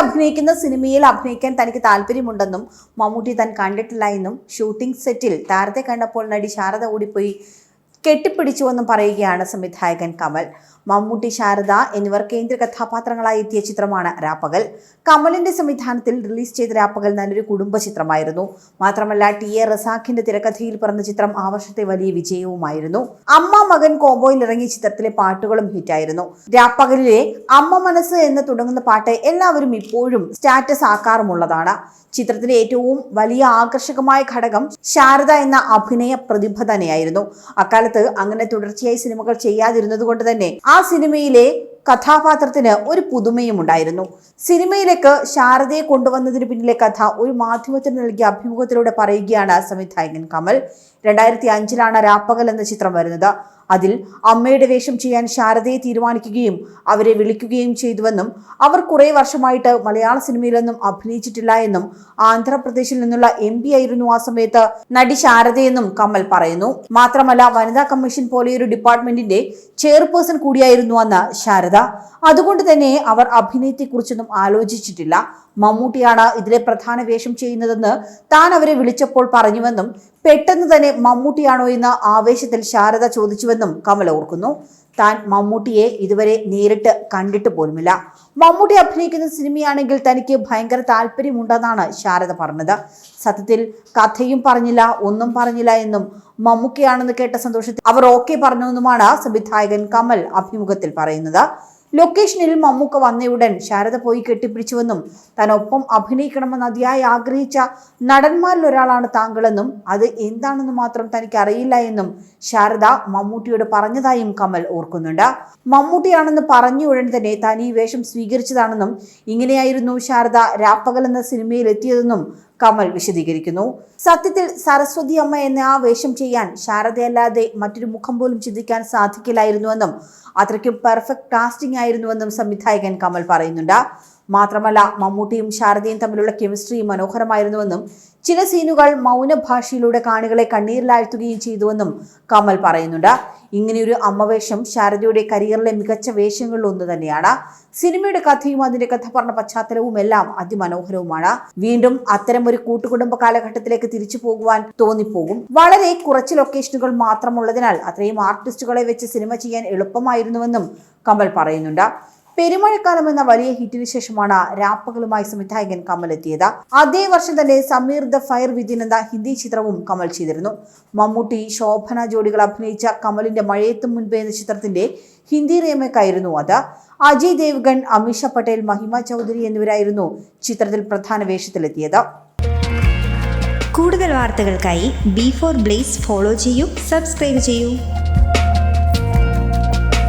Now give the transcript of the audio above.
അഭിനയിക്കുന്ന സിനിമയിൽ അഭിനയിക്കാൻ തനിക്ക് താല്പര്യമുണ്ടെന്നും മമ്മൂട്ടി താൻ കണ്ടിട്ടില്ല എന്നും ഷൂട്ടിംഗ് സെറ്റിൽ താരത്തെ കണ്ടപ്പോൾ നടി ശാരദ ഓടിപ്പോയി കെട്ടിപ്പിടിച്ചുവെന്നും പറയുകയാണ് സംവിധായകൻ കമൽ. മമ്മൂട്ടി ശാരദ എന്നിവർ കേന്ദ്ര കഥാപാത്രങ്ങളായി എത്തിയ ചിത്രമാണ് രാപ്പകൽ. കമലിന്റെ സംവിധാനത്തിൽ റിലീസ് ചെയ്ത രാപ്പകൽ നല്ലൊരു കുടുംബ ചിത്രമായിരുന്നു. മാത്രമല്ല ടി എ റസാഖിന്റെ തിരക്കഥയിൽ പിറന്ന ചിത്രം ആ വർഷത്തെ വലിയ വിജയവുമായിരുന്നു. അമ്മ മകൻ കോംബോയിൽ ഇറങ്ങിയ ചിത്രത്തിലെ പാട്ടുകളും ഹിറ്റായിരുന്നു. രാപ്പകലിലെ അമ്മ മനസ്സ് എന്ന് തുടങ്ങുന്ന പാട്ട് എല്ലാവരും ഇപ്പോഴും സ്റ്റാറ്റസ് ആക്കാറുമുള്ളതാണ്. ചിത്രത്തിലെ ഏറ്റവും വലിയ ആകർഷകമായ ഘടകം ശാരദ എന്ന അഭിനയ പ്രതിഭ തന്നെയായിരുന്നു. അക്കാലത്ത് അങ്ങനെ തുടർച്ചയായി സിനിമകൾ ചെയ്യാതിരുന്നത് കൊണ്ട് തന്നെ ആ സിനിമയിലെ കഥാപാത്രത്തിന് ഒരു പുതുമയും ഉണ്ടായിരുന്നു. സിനിമയിലേക്ക് ശാരദയെ കൊണ്ടുവന്നതിന് പിന്നിലെ കഥ ഒരു മാധ്യമത്തിന് നൽകിയ അഭിമുഖത്തിലൂടെ പറയുകയാണ് സംവിധായകൻ കമൽ. രണ്ടായിരത്തി അഞ്ചിലാണ് രാപ്പകൽ എന്ന ചിത്രം വരുന്നത്. അതിൽ അമ്മയുടെ വേഷം ചെയ്യാൻ ശാരദയെ തീരുമാനിക്കുകയും അവരെ വിളിക്കുകയും ചെയ്തുവെന്നും അവർ കുറേ വർഷമായിട്ട് മലയാള സിനിമയിലൊന്നും അഭിനയിച്ചിട്ടില്ല എന്നും ആന്ധ്രാപ്രദേശിൽ നിന്നുള്ള എം പി ആയിരുന്നു ആ സമയത്ത് നടി ശാരദയെന്നും കമൽ പറയുന്നു. മാത്രമല്ല വനിതാ കമ്മീഷൻ പോലെയൊരു ഡിപ്പാർട്ട്മെന്റിന്റെ ചെയർപേഴ്സൺ കൂടിയായിരുന്നു അന്ന് ശാരദ. അതുകൊണ്ട് തന്നെ അവർ അഭിനയത്തെക്കുറിച്ചൊന്നും ആലോചിച്ചിട്ടില്ല. മമ്മൂട്ടിയാണ് ഇതിലെ പ്രധാന വേഷം ചെയ്യുന്നതെന്ന് താൻ അവരെ വിളിച്ചപ്പോൾ പറഞ്ഞുവെന്നും പെട്ടെന്ന് തന്നെ മമ്മൂട്ടിയാണോ എന്ന് ആവേശത്തിൽ ശാരദ ചോദിച്ചുവെന്നും കമൽ ഓർക്കുന്നു. താൻ മമ്മൂട്ടിയെ ഇതുവരെ നേരിട്ട് കണ്ടിട്ട് പോലുമില്ല. മമ്മൂട്ടി അഭിനയിക്കുന്ന സിനിമയാണെങ്കിൽ തനിക്ക് ഭയങ്കര താല്പര്യമുണ്ടെന്നാണ് ശാരദ പറഞ്ഞത്. സത്യത്തിൽ കഥയും പറഞ്ഞില്ല ഒന്നും പറഞ്ഞില്ല എന്നും മമ്മൂക്കയാണെന്ന് കേട്ട സന്തോഷത്തിൽ അവർ ഓക്കെ പറഞ്ഞെന്നുമാണ് സംവിധായകൻ കമൽ അഭിമുഖത്തിൽ പറയുന്നത്. ലൊക്കേഷനിൽ മമ്മൂക്ക വന്നയുടൻ ശാരദ പോയി കെട്ടിപ്പിടിച്ചുവെന്നും തനൊപ്പം അഭിനയിക്കണമെന്ന് അതിയായി ആഗ്രഹിച്ച നടന്മാരിൽ ഒരാളാണ് താങ്കളെന്നും അത് എന്താണെന്ന് മാത്രം തനിക്ക് അറിയില്ല എന്നും ശാരദ മമ്മൂട്ടിയോട് പറഞ്ഞതായും കമൽ ഓർക്കുന്നുണ്ട്. മമ്മൂട്ടിയാണെന്ന് പറഞ്ഞ ഉടൻ തന്നെ താൻ ഈ വേഷം സ്വീകരിച്ചതാണെന്നും ഇങ്ങനെയായിരുന്നു ശാരദ രാപ്പകൽ എന്ന സിനിമയിൽ എത്തിയതെന്നും കമൽ വിശദീകരിക്കുന്നു. സത്യത്തിൽ സരസ്വതി അമ്മ എന്ന ആ വേഷം ചെയ്യാൻ ശാരദയല്ലാതെ മറ്റൊരു മുഖം പോലും ചിന്തിക്കാൻ സാധിക്കില്ലായിരുന്നുവെന്നും അത്രയ്ക്കും പെർഫെക്റ്റ് കാസ്റ്റിംഗ് ആയിരുന്നുവെന്നും സംവിധായകൻ കമൽ പറയുന്നുണ്ട്. മാത്രമല്ല മമ്മൂട്ടിയും ശാരദയും തമ്മിലുള്ള കെമിസ്ട്രി മനോഹരമായിരുന്നുവെന്നും ചില സീനുകൾ മൗനഭാഷയിലൂടെ കാണികളെ കണ്ണീരിലാഴ്ത്തുകയും ചെയ്തുവെന്നും കമൽ പറയുന്നുണ്ട്. ഇങ്ങനെയൊരു അമ്മവേഷം ശാരദയുടെ കരിയറിലെ മികച്ച വേഷങ്ങളിൽ ഒന്ന് തന്നെയാണ്. സിനിമയുടെ കഥയും അതിന്റെ കഥ പറഞ്ഞ പശ്ചാത്തലവും എല്ലാം അതിമനോഹരവുമാണ്. വീണ്ടും അത്തരം ഒരു കൂട്ടുകുടുംബ കാലഘട്ടത്തിലേക്ക് തിരിച്ചു പോകുവാൻ തോന്നിപ്പോകും. വളരെ കുറച്ച് ലൊക്കേഷനുകൾ മാത്രമുള്ളതിനാൽ അത്രയും ആർട്ടിസ്റ്റുകളെ വെച്ച് സിനിമ ചെയ്യാൻ എളുപ്പമായിരുന്നുവെന്നും കമൽ പറയുന്നുണ്ട്. പെരുമഴക്കാലം എന്ന വലിയ ഹിറ്റിന് ശേഷമാണ് രാപ്പകളുമായി സംവിധായകൻ കമൽ എത്തിയത് അതേ വർഷം തന്നെ സമീർ ദ ഫയർ വിദിൻ എന്ന ഹിന്ദി ചിത്രവും കമൽ ചെയ്തിരുന്നു. മമ്മൂട്ടി ശോഭന ജോഡികൾ അഭിനയിച്ച കമലിന്റെ മഴയത്തും മുൻപേ എന്ന ചിത്രത്തിന്റെ ഹിന്ദി റീമേക്ക് ആയിരുന്നു അത്. അജയ് ദേവ്ഗൺ അമിഷ പട്ടേൽ മഹിമ ചൗധരി എന്നിവരായിരുന്നു ചിത്രത്തിൽ പ്രധാന വേഷത്തിലെത്തിയത്. കൂടുതൽ വാർത്തകൾക്കായി ബി ഫോർ ബ്ലേസ് ഫോളോ ചെയ്യൂ സബ്സ്ക്രൈബ് ചെയ്യൂ.